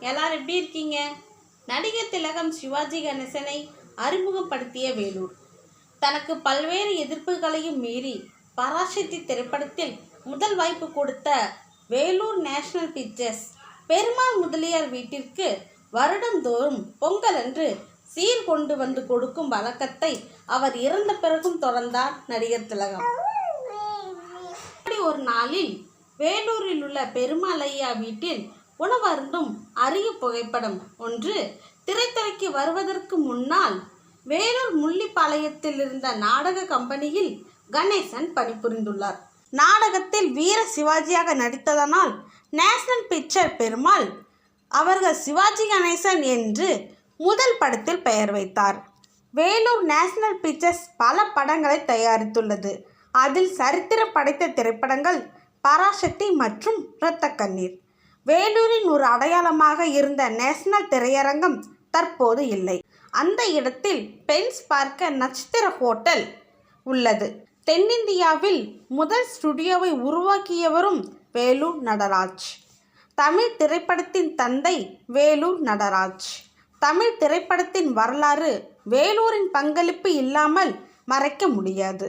எல்லாரும் எப்படி இருக்கீங்க? நடிகர் திலகம் சிவாஜி கணேசனை அறிமுகப்படுத்திய வேலூர். தனக்கு பல்வேறு எதிர்ப்புகளையும் மீறி பராசக்தி திரைப்படத்தில் முதல் வாய்ப்பு கொடுத்த வேலூர் நேஷனல் பிக்சர்ஸ் பெருமாள் முதலியார் வீட்டிற்கு வருடந்தோறும் பொங்கல் அன்று சீர் கொண்டு வந்து கொடுக்கும் வழக்கத்தை அவர் இறந்த பிறகும் தொடர்ந்தார் நடிகர் திலகம். அப்படி ஒரு நாளில் வேலூரில் உள்ள பெருமாளையா வீட்டில் உணவருந்தும் அரிய புகைப்படம் ஒன்று திரைத்துறைக்கு வருவதற்கு முன்னால் வேலூர் முள்ளிப்பாளையத்தில் இருந்த நாடக கம்பெனியில் கணேசன் பணிபுரிந்துள்ளார். நாடகத்தில் வீர சிவாஜியாக நடித்ததனால் நேஷனல் பிக்சர் பெருமாள் அவர்கள் சிவாஜி கணேசன் என்று முதல் படத்தில் பெயர் வைத்தார். வேலூர் நேஷனல் பிக்சர்ஸ் பல படங்களை தயாரித்துள்ளது. அதில் சரித்திரம் படைத்த திரைப்படங்கள் பராசக்தி மற்றும் இரத்த கண்ணீர் வேலூரின் ஒரு அடையாளமாக இருந்த நேஷனல் திரையரங்கம் தற்போது இல்லை. அந்த இடத்தில் பென்ஸ் பார்க்க நட்சத்திர ஹோட்டல் உள்ளது. தென்னிந்தியாவில் முதல் ஸ்டுடியோவை உருவாக்கியவரும் வேலூர் நடராஜ். தமிழ் திரைப்படத்தின் தந்தை வேலூர் நடராஜ். தமிழ் திரைப்படத்தின் வரலாறு வேலூரின் பங்களிப்பு இல்லாமல் மறைக்க முடியாது.